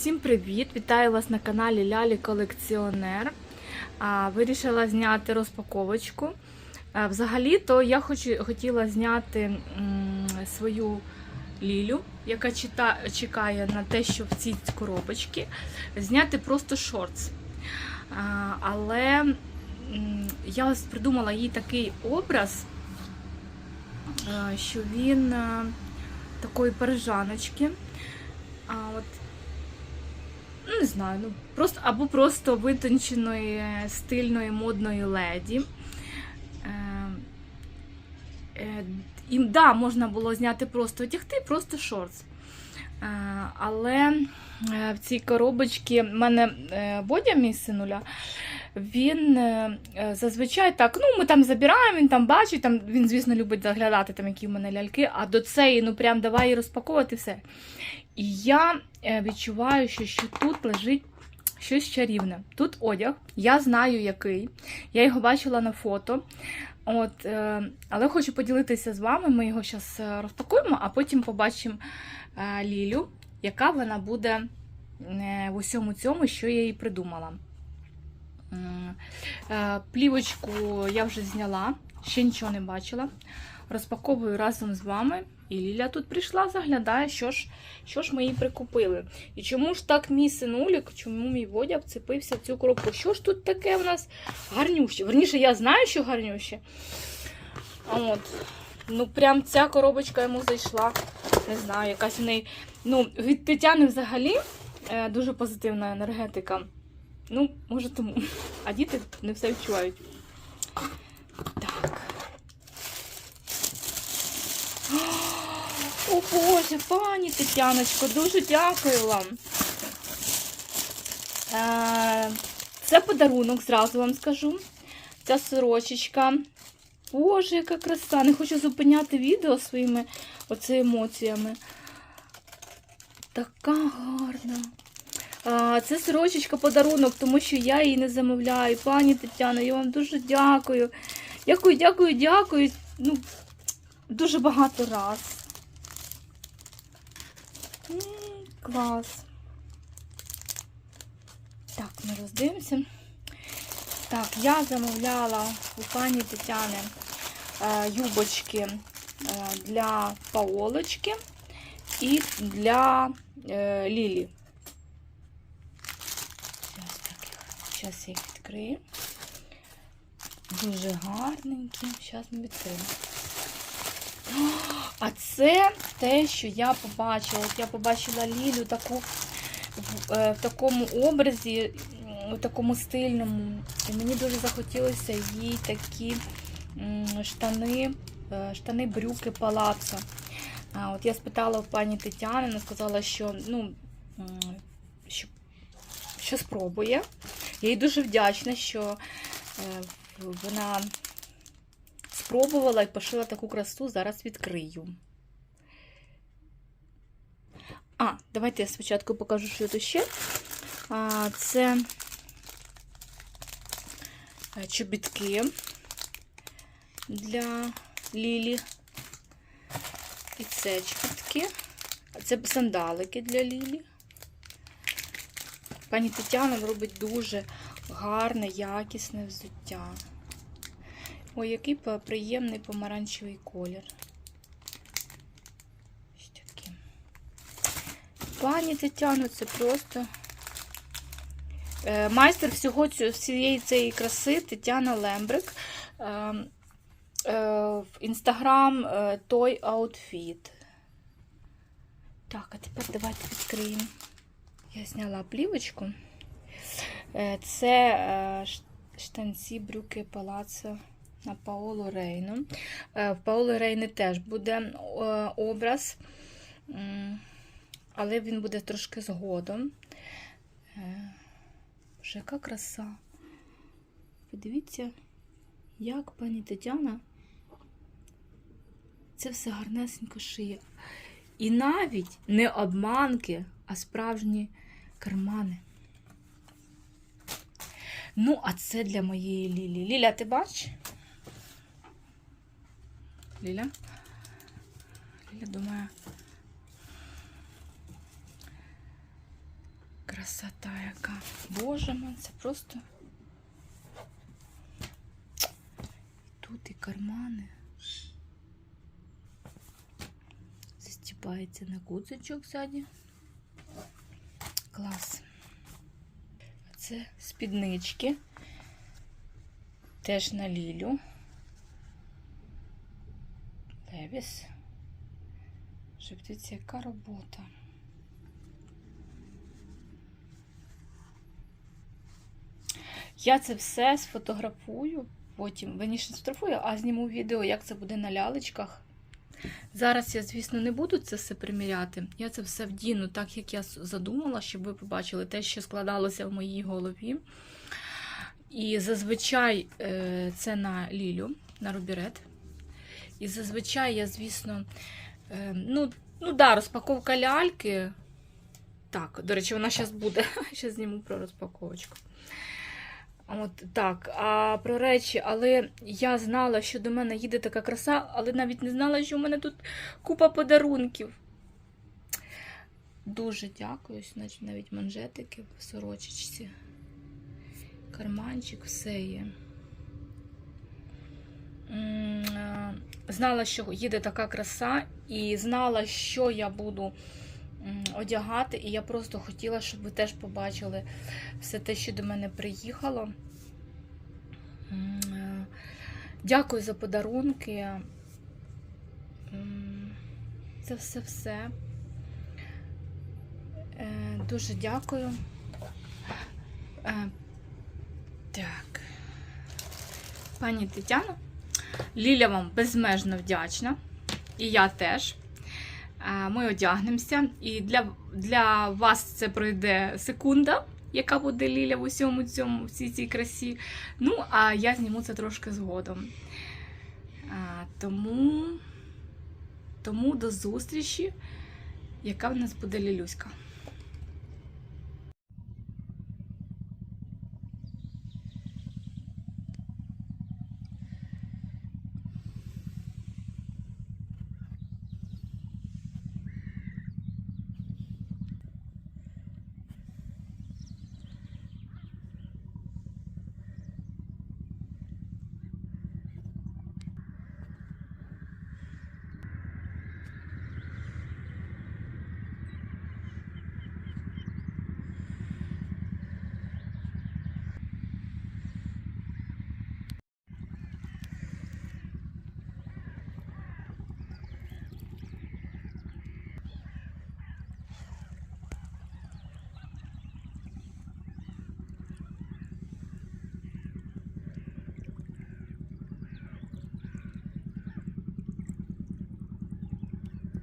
Всім привіт! Вітаю вас на каналі Лялі Колекціонер. Вирішила зняти розпаковочку. Взагалі-то я хочу, хотіла зняти свою Лілю, яка чита, чекає на те, що в цій коробочці зняти просто шортс. Але я придумала їй такий образ, що він такої парижаночки. А от не знаю, ну просто або просто витонченої, стильної, модної леді. Е, е, і да, можна було зняти просто одягти, просто шортс. Е, але в цій коробочці в мене Бодя, мій синуля, він е, е, зазвичай так, ну ми там забираємо, він там бачить, там, він, звісно, любить заглядати, там, які в мене ляльки, а до цієї, ну прям давай розпаковувати все. І я е, відчуваю, що, що тут лежить щось чарівне. Тут одяг, я знаю який. Я його бачила на фото. От, але хочу поділитися з вами. Ми його зараз розпакуємо, а потім побачимо Лілю, яка вона буде в усьому цьому, що я їй придумала. Е, Плівочку я вже зняла, ще нічого не бачила. Розпаковую разом з вами. І Ліля тут прийшла, заглядає, що ж, що ж ми їй прикупили. І чому ж так мій синулік, чому мій Водя вцепився в цю коробку? Що ж тут таке в нас гарнюще? Верніше, я знаю, що гарнюще. От. Ну, прям ця коробочка йому зайшла. Не знаю, якась в неї. Ну, від Тетяни взагалі е, дуже позитивна енергетика. Ну, може тому. А діти не все відчувають. Так. О Боже, пані Тетяночко, дуже дякую вам. Е, Це подарунок, зразу вам скажу. Ця сорочечка. Боже, яка краса! Не хочу зупиняти відео своїми оце емоціями. Така гарна. Це сорочечка подарунок, тому що я її не замовляю. Пані Тетяно, я вам дуже дякую. Дякую, дякую, дякую. Ну, дуже багато раз. Клас. Так, ми роздивимося. Так, я замовляла у пані Тетяни е, юбочки е, для Паолочки і для е, Лілі. Зараз так, зараз я їх відкрию. Дуже гарненькі. Зараз ми відкриємо. А це те, що я побачила. От я побачила Лілю таку в, е, в такому образі, у такому стильному. І мені дуже захотілося їй такі штани, е, штани брюки палацо. А, от я спитала у пані Тетяни, вона сказала, що ну, що, що спробує. Я їй дуже вдячна, що е, вона спробувала і пошила таку красу, зараз відкрию. А, давайте я спочатку покажу, що тут ще. А, Це е, чобітки для Лілі. І це чобітки. Це сандалики для Лілі. Пані Тетяна робить дуже гарне, якісне взуття. Ой, який приємний помаранчевий колір. Ось такий. Пані Тетяно, це просто Е, майстер всього всієї цієї краси Тетяна Лембрик. Е, е, В інстаграм той аутфіт. Так, а тепер давайте відкриємо. Я зняла плівочку. Е, Це е, штанці брюки палацо на Паоло Рейну. Е, В Паоло Рейни теж буде образ, але він буде трошки згодом. Боже, яка краса. Подивіться, як пані Тетяна це все гарнесенько шиє. І навіть не обманки, а справжні кармани. Ну, а це для моєї Лілі. Ліля, ти бачиш? Ліля? Ліля думає. красота яка. Боже мой, це просто. Тут і кармани. Застіпається на гудзичок ззаді. Клас. Це спіднички. Теж на лілю. Левіс. Дивіться, яка робота. Я це все сфотографую, потім верніше не сфотографую, а зніму відео, як це буде на лялечках. Зараз я, звісно, не буду це все приміряти. Я це все вдіну, так як я задумала, щоб ви побачили те, що складалося в моїй голові. І зазвичай е, це на лілю, на рубірет. І зазвичай я, звісно, е, ну, ну да, розпаковка ляльки. Так, до речі, вона зараз буде. Зараз зніму про розпаковочку. От так, а про речі, але я знала, що до мене їде така краса, але навіть не знала, що в мене тут купа подарунків. Дуже дякую, значить навіть манжетики в сорочечці. Карманчик, все є. Знала, що їде така краса, і знала, що я буду одягати, і я просто хотіла, щоб ви теж побачили все те, що до мене приїхало. Е, Дякую за подарунки. Це все-все. Е, Дуже дякую. Е, Так. Пані Тетяно, Ліля вам безмежно вдячна. І я теж. Е, Ми одягнемося. І для, для вас це пройде секунда, яка буде Ліля в усьому цьому, всій цій красі. Ну, а я зніму це трошки згодом. А, Тому, тому до зустрічі, яка в нас буде Лілюська.